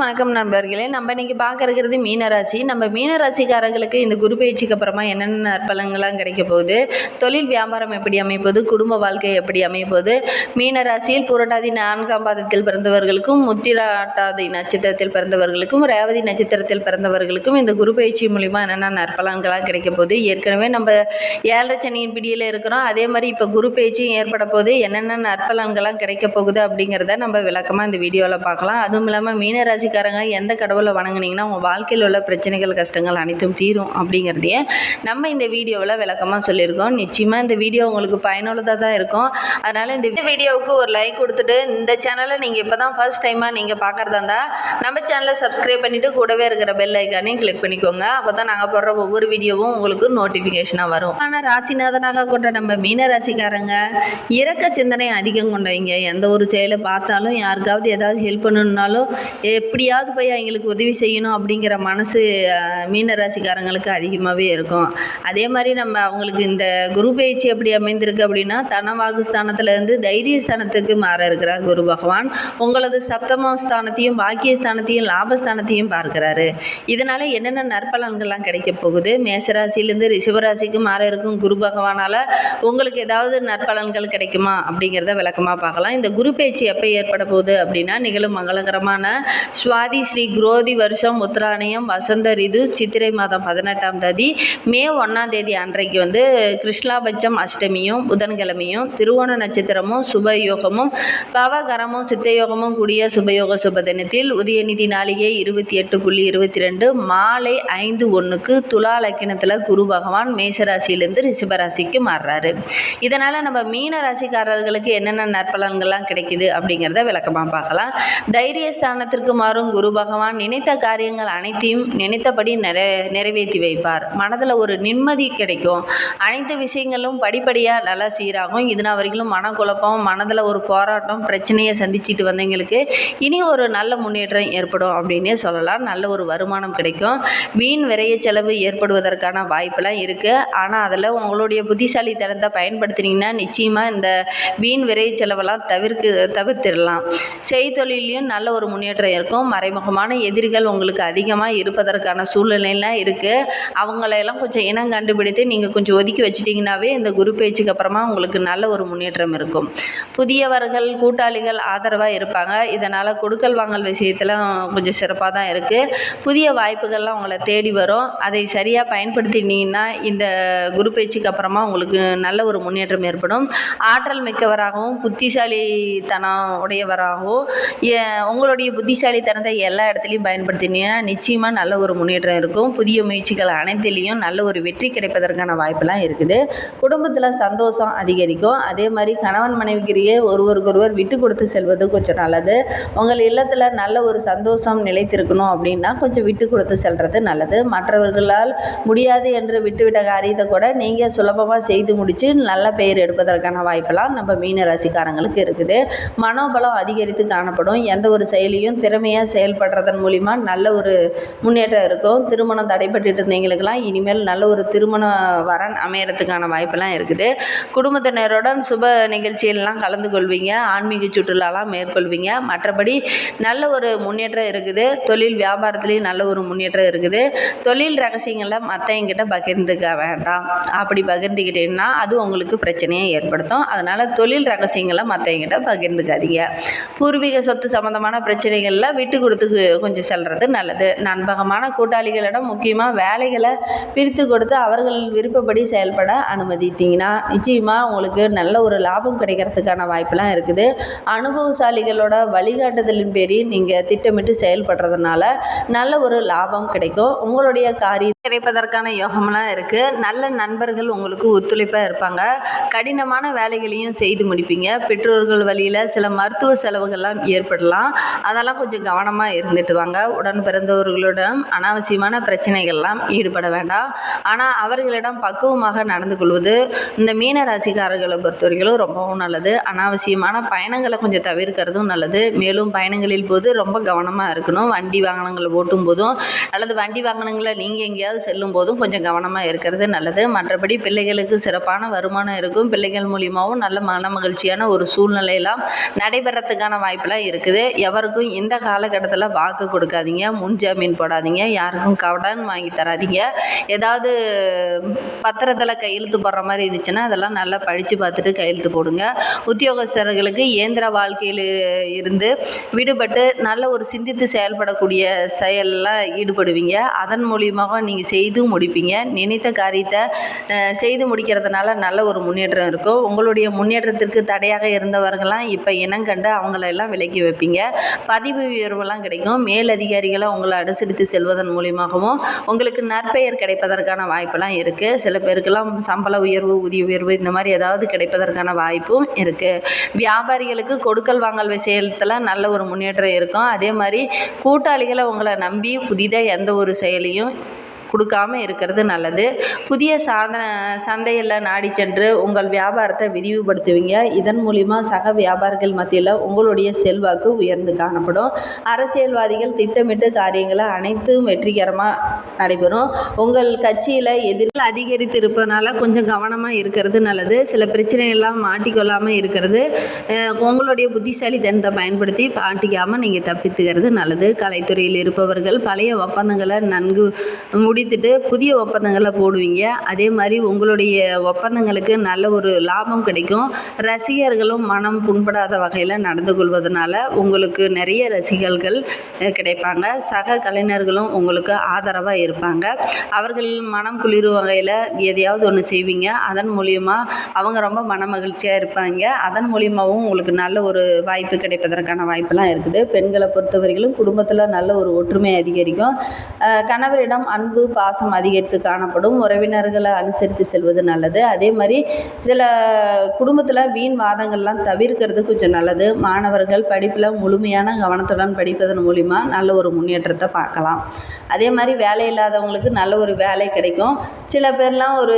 வணக்கம் நண்பர்களே. நம்ம இன்னைக்கு பார்க்க இருக்கிறது மீனராசி. நம்ம மீனராசிக்காரர்களுக்கு இந்த குரு பயிற்சிக்கு அப்புறமா என்னென்ன நற்பலங்கள்லாம் கிடைக்க போகுது? தொழில் வியாபாரம் எப்படி அமைப்போது? குடும்ப வாழ்க்கை எப்படி அமைப்போது? மீனராசியில் புரட்டாதி நான்காம் பாதத்தில் பிறந்தவர்களுக்கும் முத்திராட்டாதி நட்சத்திரத்தில் பிறந்தவர்களுக்கும் ரேவதி நட்சத்திரத்தில் பிறந்தவர்களுக்கும் இந்த குரு பயிற்சி மூலிமா என்னென்ன நற்பலன்கள்லாம் கிடைக்க போகுது? ஏற்கனவே நம்ம ஏழரை சனியின் பிடியில் இருக்கிறோம். அதே மாதிரி இப்போ குரு பயிற்சியும் ஏற்பட போது என்னென்ன நற்பலன்கள்லாம் கிடைக்க போகுது அப்படிங்கிறத நம்ம விளக்கமாக இந்த வீடியோவில் பார்க்கலாம். அதுவும் இல்லாமல் மீனராசி ராசிக்காரங்க எந்த கடவுளை வணங்குனீங்கன்னா உங்கள் வாழ்க்கையில் உள்ள பிரச்சனைகள் கஷ்டங்கள் அனைத்தும் தீரும் அப்படிங்கிறதையே நம்ம இந்த வீடியோவில் விளக்கமாக சொல்லியிருக்கோம். நிச்சயமாக இந்த வீடியோ உங்களுக்கு பயனுள்ளதாக தான் இருக்கும். அதனால் இந்த வீடியோவுக்கு ஒரு லைக் கொடுத்துட்டு இந்த சேனலை நீங்கள் இப்போ தான் ஃபர்ஸ்ட் டைமாக நீங்கள் பார்க்குறதா இருந்தால் நம்ம சேனலை சப்ஸ்கிரைப் பண்ணிவிட்டு கூடவே இருக்கிற பெல் ஐக்கானையும் கிளிக் பண்ணிக்கோங்க. அப்போ தான் நாங்கள் போடுற ஒவ்வொரு வீடியோவும் உங்களுக்கு நோட்டிஃபிகேஷனாக வரும். ஆனால் ராசிநாதனாக கொண்ட நம்ம மீன ராசிக்காரங்க இறக்க சிந்தனை அதிகம் கொண்டவங்க. எந்த ஒரு செயலை பார்த்தாலும் யாருக்காவது ஏதாவது ஹெல்ப் பண்ணணுன்னாலும் எப்படியாவது போய் அவங்களுக்கு உதவி செய்யணும் அப்படிங்கிற மனசு மீனராசிக்காரங்களுக்கு மீன ராசிக்காரங்களுக்கு அதிகமாகவே இருக்கும். அதே மாதிரி நம்ம அவங்களுக்கு இந்த குரு பயிற்சி எப்படி அமைந்திருக்கு அப்படின்னா தனவாகு ஸ்தானத்துலேருந்து தைரிய ஸ்தானத்துக்கு மாற இருக்கிறார் குரு பகவான். உங்களது சப்தம ஸ்தானத்தையும் பாக்கிய ஸ்தானத்தையும் லாபஸ்தானத்தையும் பார்க்கிறாரு. இதனால் என்னென்ன நற்பலன்கள்லாம் கிடைக்க போகுது? மேசராசிலேருந்து ரிஷபராசிக்கு மாற இருக்கும் குரு பகவானால் உங்களுக்கு ஏதாவது நற்பலன்கள் கிடைக்குமா அப்படிங்கிறத விளக்கமாக பார்க்கலாம். இந்த குரு பேச்சு எப்போ ஏற்பட போகுது அப்படின்னா நிகழும் மங்களகரமான சுவாதி ஸ்ரீ குரோதி வருஷம் உத்தராயணம் வசந்த ரிது சித்திரை மாதம் பதினெட்டாம் தேதி மே ஒன்றாம் தேதி அன்றைக்கு வந்து கிருஷ்ணாபட்சம் அஷ்டமியும் புதன்கிழமையும் திருவோண நட்சத்திரமும் சுபயோகமும் பவகரமும் சித்தயோகமும் கூடிய சுபயோக சுப தினத்தில் உதயநிதி நாளிகை இருபத்தி எட்டு புள்ளி இருபத்தி ரெண்டு மாலை ஐந்து ஒன்றுக்கு துலா லக்கினத்தில் குரு பகவான் மேசராசியிலேருந்து ரிஷபராசிக்கு மாறுறாரு. இதனால் நம்ம மீன ராசிக்காரர்களுக்கு என்னென்ன நற்பலன்கள்லாம் கிடைக்குது அப்படிங்கிறத விளக்கமாக பார்க்கலாம். தைரிய ஸ்தானத்திற்கு மாறும் குரு பகவான் நினைத்த காரியங்கள் அனைத்தையும் நினைத்தபடி நிறை நிறைவேற்றி வைப்பார். மனதில் ஒரு நிம்மதி கிடைக்கும். அனைத்து விஷயங்களும் படிப்படியாக நல்லா சீராகும். இதுனா வரைக்கும் மனக்குழப்பம் மனதில் ஒரு போராட்டம் பிரச்சனையை சந்திச்சுட்டு வந்தவங்களுக்கு இனி ஒரு நல்ல முன்னேற்றம் ஏற்படும் அப்படின்னே சொல்லலாம். நல்ல ஒரு வருமானம் கிடைக்கும். வீண் விரைய செலவு ஏற்படுவதற்கான வாய்ப்பெல்லாம் இருக்குது ஆனால் அதில் உங்களுடைய புத்திசாலித்தனத்தை பயன்படுத்தினீங்கன்னா நிச்சயமாக இந்த வீண் விரைய செலவெல்லாம் தவிர்க்க தவிர்த்திடலாம். செய்தொழிலையும் நல்ல ஒரு முன்னேற்றம் இருக்கும். மறைமுகமான எதிரிகள் உங்களுக்கு அதிகமாக இருப்பதற்கான சூழ்நிலையெல்லாம் இருக்குது அவங்களையெல்லாம் கொஞ்சம் இனம் கண்டுபிடித்து நீங்கள் கொஞ்சம் ஒதுக்கி வச்சிட்டிங்கனாவே இந்த குரு பேச்சுக்கு அப்புறமா உங்களுக்கு நல்ல ஒரு முன்னேற்றம் இருக்கும். புதியவர்கள் கூட்டாளிகள் ஆதரவாக இருப்பாங்க. இதனால் கொடுக்கல் வாங்கல் விஷயத்தில் கொஞ்சம் சிறப்பாக தான் இருக்குது புதிய வாய்ப்புகள்லாம் உங்களை தேடி வரும். அதை சரியாக பயன்படுத்தினீங்கன்னா இந்த குரு பேச்சுக்கு அப்புறமா உங்களுக்கு நல்ல ஒரு முன்னேற்றம் ஏற்படும். ஆற்றல் மிக்கவராகவும் புத்திசாலித்தனம் உடையவராகவும் ஏ- உங்களுடைய திறந்த எல்லா இடத்துலையும் பயன்படுத்தினீங்கன்னா நிச்சயமாக நல்ல ஒரு முன்னேற்றம் இருக்கும். புதிய முயற்சிகள் அனைத்துலேயும் நல்ல ஒரு வெற்றி கிடைப்பதற்கான வாய்ப்பெல்லாம் இருக்குது. குடும்பத்தில் சந்தோஷம் அதிகரிக்கும். அதே மாதிரி கணவன் மனைவிக்கிடையே ஒருவருக்கொருவர் விட்டு கொடுத்து செல்வது கொஞ்சம் நல்லது. உங்கள் இல்லத்தில் நல்ல ஒரு சந்தோஷம் நிலைத்திருக்கணும் அப்படின்னா கொஞ்சம் விட்டு கொடுத்து செல்வது நல்லது. மற்றவர்களால் முடியாது என்று விட்டுவிட்ட காரியத்தை கூட நீங்கள் சுலபமாக செய்து முடித்து நல்ல பெயர் எடுப்பதற்கான வாய்ப்பெல்லாம் நம்ம மீன ராசிக்காரங்களுக்கு இருக்குது. மனோபலம் அதிகரித்து காணப்படும். எந்த ஒரு செயலியும் செயலையும் திறமையாக செயல்படுறதன் மூலிமா நல்ல ஒரு முன்னேற்றம் இருக்கும். திருமணம் தடைப்பட்டு இருந்தவங்களுக்கெல்லாம் இனிமேல் நல்ல ஒரு திருமண வரன் அமையறதுக்கான வாய்ப்பெல்லாம் இருக்குது. குடும்பத்தினருடன் சுப நிகழ்ச்சியெல்லாம் கலந்து கொள்வீங்க. ஆன்மீக சுற்றுலாலாம் மேற்கொள்வீங்க. மற்றபடி நல்ல ஒரு முன்னேற்றம் இருக்குது. தொழில் வியாபாரத்துலேயும் நல்ல ஒரு முன்னேற்றம் இருக்குது. தொழில் ரகசியங்களை மற்றவங்கிட்ட பகிர்ந்துக்க வேண்டாம். அப்படி பகிர்ந்துக்கிட்டீங்கன்னா அது உங்களுக்கு பிரச்சனையை ஏற்படுத்தும். அதனால் தொழில் ரகசியங்களை மற்றவங்கிட்ட பகிர்ந்துக்காதீங்க. பூர்வீக சொத்து சம்மந்தமான பிரச்சனைகளில் விட்டு கொடுத்து கொஞ்சம் செல்வது நல்லது. நண்பகமான கூட்டாளிகளிடம் முக்கியமாக வேலைகளை பிரித்து கொடுத்து அவர்கள் விருப்பப்படி செயல்பட அனுமதித்தீங்கன்னா நிச்சயமாக உங்களுக்கு நல்ல ஒரு லாபம் கிடைக்கிறதுக்கான வாய்ப்பெல்லாம் இருக்குது. அனுபவசாலிகளோட வழிகாட்டுதலின் பேரில் நீங்கள் திட்டமிட்டு செயல்படுறதுனால நல்ல ஒரு லாபம் கிடைக்கும். உங்களுடைய காரியம் கிடைப்பதற்கான யோகம்லாம் இருக்குது நல்ல நண்பர்கள் உங்களுக்கு ஒத்துழைப்பாக இருப்பாங்க. கடினமான வேலைகளையும் செய்து முடிப்பீங்க. பெற்றோர்கள் வழியில் சில மருத்துவ செலவுகள்லாம் ஏற்படலாம். அதெல்லாம் கொஞ்சம் கவனமாக இருந்துட்டு வாங்க. உடன் பிறந்தவர்களிடம் அனாவசியமான பிரச்சனைகள்லாம் ஈடுபட வேண்டாம். ஆனால் அவர்களிடம் பக்குவமாக நடந்து கொள்வது இந்த மீன ராசிக்காரர்களை பொறுத்தவரைக்கும் ரொம்பவும் நல்லது. அனாவசியமான பயணங்களை கொஞ்சம் தவிர்க்கிறதும் நல்லது. மேலும் பயணங்களில் போது ரொம்ப கவனமாக இருக்கணும். வண்டி வாகனங்கள் ஓட்டும் போதும் அல்லது வண்டி வாகனங்களை நீங்கள் எங்கேயாவது எங்கேயாவது செல்லும் போதும் கொஞ்சம் கவனமாக இருக்கிறது நல்லது. மற்றபடி பிள்ளைகளுக்கு சிறப்பான வருமானம் இருக்கும். பிள்ளைகள் மூலியமாகவும் நல்ல மன மகிழ்ச்சியான ஒரு சூழ்நிலையெல்லாம் நடைபெறத்துக்கான வாய்ப்பெல்லாம் இருக்குது. எவருக்கும் இந்த காலகட்டத்தில் வாக்கு கொடுக்காதீங்க. முன்ஜாமீன் போடாதீங்க. யாருக்கும் கடன் வாங்கி தராதீங்க. ஏதாவது பத்திரத்தில் கையெழுத்து போடுற மாதிரி இருந்துச்சுன்னா அதெல்லாம் நல்லா படித்து பார்த்துட்டு கையெழுத்து போடுங்க. உத்தியோகஸ்தர்களுக்கு இயந்திர வாழ்க்கையில் இருந்து விடுபட்டு நல்ல ஒரு சிந்தித்து செயல்படக்கூடிய செயலெல்லாம் ஈடுபடுவீங்க. அதன் மூலியமாக நீங்கள் செய்து முடிப்பீங்க. நினைத்த காரியத்தை செய்து முடிக்கிறதுனால நல்ல ஒரு முன்னேற்றம் இருக்கும். உங்களுடைய முன்னேற்றத்திற்கு தடையாக இருந்தவர்கள்லாம் இப்போ இனம் கண்டு அவங்களெல்லாம் விலக்கி வைப்பீங்க. பதிவு உயர்வெல்லாம் கிடைக்கும். மேலதிகாரிகளை உங்களை அனுசரித்து செல்வதன் மூலியமாகவும் உங்களுக்கு நற்பெயர் கிடைப்பதற்கான வாய்ப்பெல்லாம் இருக்குது சில பேருக்கெல்லாம் சம்பள உயர்வு ஊதிய உயர்வு இந்த மாதிரி ஏதாவது கிடைப்பதற்கான வாய்ப்பும் இருக்குது வியாபாரிகளுக்கு கொடுக்கல் வாங்கல் விஷயத்தில் நல்ல ஒரு முன்னேற்றம் இருக்கும். அதே மாதிரி கூட்டாளிகளை உங்களை நம்பி புதிதாக எந்த ஒரு செயலையும் கொடுக்காம இருக்கிறது நல்லது. புதிய சாதன சந்தையில் நாடி சென்று உங்கள் வியாபாரத்தை விரிவுபடுத்துவீங்க. இதன் மூலிமா சக வியாபாரிகள் மத்தியில் உங்களுடைய செல்வாக்கு உயர்ந்து காணப்படும். அரசியல்வாதிகள் திட்டமிட்டு காரியங்களை அனைத்தும் வெற்றிகரமாக நடைபெறும். உங்கள் கட்சியில் எதிர்கள் அதிகரித்து இருப்பதனால கொஞ்சம் கவனமாக இருக்கிறது நல்லது. சில பிரச்சனைகள்லாம் மாட்டிக்கொள்ளாமல் இருக்கிறது. உங்களுடைய புத்திசாலித்தனத்தை பயன்படுத்தி மாட்டிக்காமல் நீங்கள் தப்பித்துக்கிறது நல்லது. கலைத்துறையில் இருப்பவர்கள் பழைய ஒப்பந்தங்களை நன்கு முடி முடித்துட்டு புதிய ஒப்பந்தங்களை போடுவீங்க. அதே மாதிரி உங்களுடைய ஒப்பந்தங்களுக்கு நல்ல ஒரு லாபம் கிடைக்கும். ரசிகர்களும் மனம் புண்படாத வகையில் நடந்து கொள்வதனால உங்களுக்கு நிறைய ரசிகர்கள் கிடைப்பாங்க. சக கலைஞர்களும் உங்களுக்கு ஆதரவாக இருப்பாங்க. அவர்கள் மனம் குளிரும் வகையில் எதையாவது ஒன்று செய்வீங்க. அதன் மூலியமாக அவங்க ரொம்ப மன மகிழ்ச்சியாக இருப்பாங்க. அதன் மூலியமாகவும் உங்களுக்கு நல்ல ஒரு வாய்ப்பு கிடைப்பதற்கான வாய்ப்பெல்லாம் இருக்குது. பெண்களை பொறுத்தவரையிலும் குடும்பத்தில் நல்ல ஒரு ஒற்றுமை அதிகரிக்கும். கணவரிடம் அன்பு பாசம் அதிகரித்து காணப்படும். உறவினர்களை அனுசரித்து செல்வது நல்லது. அதே மாதிரி சில குடும்பத்தில் வீண் வாதங்கள்லாம் தவிர்க்கிறது கொஞ்சம் நல்லது. மாணவர்கள் படிப்பில் முழுமையான கவனத்துடன் படிப்பதன் மூலிமா நல்ல ஒரு முன்னேற்றத்தை பார்க்கலாம். அதே மாதிரி வேலை இல்லாதவங்களுக்கு நல்ல ஒரு வேலை கிடைக்கும். சில பேர்லாம் ஒரு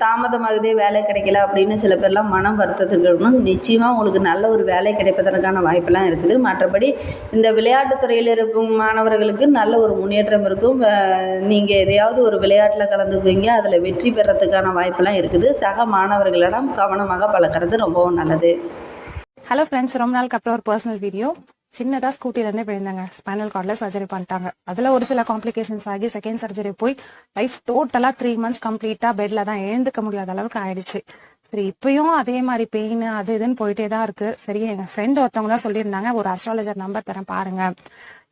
தாமதமாகுதே வேலை கிடைக்கல அப்படின்னு சில பேர்லாம் மனம் வருத்தத்துக்கு இருக்கணும் நிச்சயமாக உங்களுக்கு நல்ல ஒரு வேலை கிடைப்பதற்கான வாய்ப்பெல்லாம் இருக்குது. மற்றபடி இந்த விளையாட்டுத் துறையில் இருக்கும் மாணவர்களுக்கு நல்ல ஒரு முன்னேற்றம் இருக்கும். நீங்கள் எதையாவது ஒரு விளையாட்டில் கலந்துக்குவீங்க அதில் வெற்றி பெறத்துக்கான வாய்ப்பெல்லாம் இருக்குது. சக மாணவர்களிடம் கவனமாக பழக்கிறது ரொம்பவும் நல்லது. ஹலோ ஃப்ரெண்ட்ஸ் ரொம்ப நாளுக்கு அப்புறம் ஒரு பர்சனல் வீடியோ சின்னதாக ஸ்கூட்டிலேருந்து போயிருந்தாங்க. ஸ்பைனல் கார்டில் சர்ஜரி பண்ணிட்டாங்க. அதில் ஒரு சில காம்ப்ளிகேஷன்ஸ் ஆகி செகண்ட் சர்ஜரி போய் லைஃப் டோட்டலாக த்ரீ மந்த்ஸ் கம்ப்ளீட்டாக பெட்டில் தான் எழுந்துக்க முடியாத அளவுக்கு ஆயிடுச்சு. சரி இப்பயும் அதே மாதிரி பெயின் அது இதுன்னு போயிட்டே தான் இருக்கு. சரி எங்க ஃப்ரெண்ட் ஒருத்தவங்க தான் சொல்லியிருந்தாங்க. ஒரு அஸ்ட்ராலஜர் நம்பர் தரேன் பாருங்க.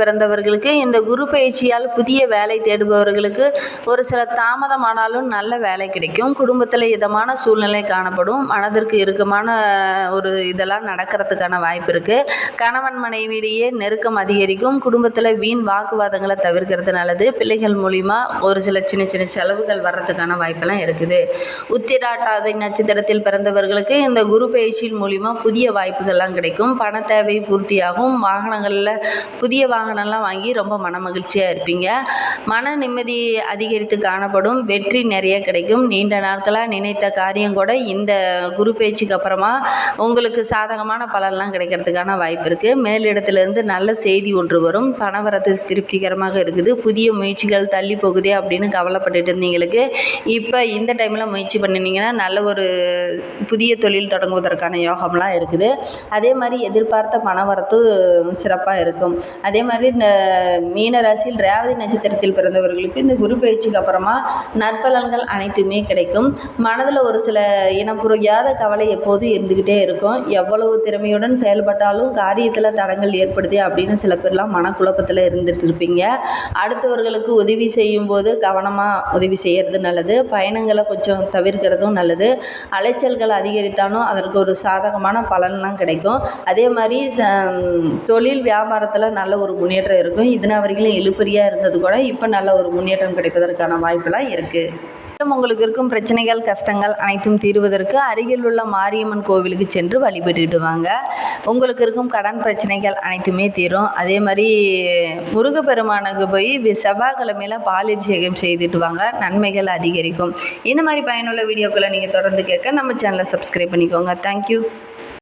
பிறந்தவர்களுக்கு இந்த குரு பயிற்சியால் புதிய வேலை தேடுபவர்களுக்கு ஒரு சில தாமதமானாலும் நல்ல வேலை கிடைக்கும். குடும்பத்தில் இதமான சூழ்நிலை காணப்படும். மனதிற்கு இறுக்கமான ஒரு இதெல்லாம் நடக்கிறதுக்கான வாய்ப்பு இருக்குது கணவன் மனைவியிடையே நெருக்கம் அதிகரிக்கும். குடும்பத்தில் வீண் வாக்குவாதங்களை தவிர்க்கிறது நல்லது. பிள்ளைகள் மூலிமா ஒரு சில சின்ன சின்ன செலவுகள் வர்றதுக்கான வாய்ப்பெல்லாம் இருக்குது. உத்திராட்டாதை நட்சத்திரத்தில் பிறந்தவர்களுக்கு இந்த குரு பயிற்சியின் மூலிமா புதிய வாய்ப்புகள்லாம் கிடைக்கும். பண தேவை பூர்த்தியாகும். வாகனங்களில் புதிய வாகனம்லாம் வாங்கி ரொம்ப மன மகிழ்ச்சியாக இருப்பீங்க. மன நிம்மதி அதிகரித்து காணப்படும். வெற்றி நிறைய கிடைக்கும். நீண்ட நாட்களாக நினைத்த காரியம் கூட இந்த குரு பேச்சுக்கு அப்புறமா உங்களுக்கு சாதகமான பலன்லாம் கிடைக்கிறதுக்கான வாய்ப்பு இருக்குது மேலிடத்துலேருந்து நல்ல செய்தி ஒன்று வரும். பணவரத்து திருப்திகரமாக இருக்குது. புதிய முயற்சிகள் தள்ளி போகுதே அப்படின்னு கவலைப்பட்டுட்டு இருந்தீங்களுக்கு. இப்போ இந்த டைமில் முயற்சி பண்ணினீங்கன்னா நல்ல ஒரு புதிய தொழில் தொடங்குவதற்கான யோகம்லாம் இருக்குது. அதே மாதிரி எதிர்பார்த்த பணவரத்து சிறப்பாக இருக்கும். அதே மாதிரி இந்த மீன ராசியில் ரேவதி நட்சத்திரத்தில் பிறந்தவர்களுக்கு இந்த குரு பயிற்சிக்கு அப்புறமா நற்பலன்கள் அனைத்துமே கிடைக்கும். மனதில் ஒரு சில இனம் புரியாத கவலை எப்போதும் இருந்துக்கிட்டே இருக்கும். எவ்வளவு திறமையுடன் செயல்பட்டாலும் காரியத்தில் தடங்கள் ஏற்படுது அப்படின்னு சில பேர்லாம் மனக்குழப்பத்தில் இருந்துட்டு இருப்பீங்க. அடுத்தவர்களுக்கு உதவி செய்யும்போது கவனமாக உதவி செய்கிறது நல்லது. பயணங்களை கொஞ்சம் தவிர்க்கிறதும் நல்லது. அலைச்சல்கள் அதிகரித்தாலும் அதற்கு ஒரு சாதகமான பலன்லாம் கிடைக்கும். அதே மாதிரி ச- தொழில் வியாபாரத்தில் நல்ல ஒரு முன்னேற்றம் இருக்கும். இதனால் வரைக்கும் கொஞ்சம் இருந்தது கூட இப்போ நல்ல ஒரு முன்னேற்றம் கிடைப்பதற்கான வாய்ப்பெல்லாம் இருக்குது மேலும் உங்களுக்கு இருக்கும் பிரச்சனைகள் கஷ்டங்கள் அனைத்தும் தீர்வதற்கு அருகில் உள்ள மாரியம்மன் கோவிலுக்கு சென்று வழிபட்டுட்டு வாங்க உங்களுக்கு இருக்கும் கடன் பிரச்சனைகள் அனைத்துமே தீரும். அதே மாதிரி முருகப்பெருமானுக்கு போய் செவ்வாய்க்கிழமையில் செவ்வாய்க்கிழமையில பாலாபிஷேகம் செய்துட்டு வாங்க நன்மைகள் அதிகரிக்கும். இந்த மாதிரி பயனுள்ள வீடியோக்களை நீங்கள் தொடர்ந்து கேட்க நம்ம சேனலை சப்ஸ்கிரைப் பண்ணிக்கோங்க. தேங்க்யூ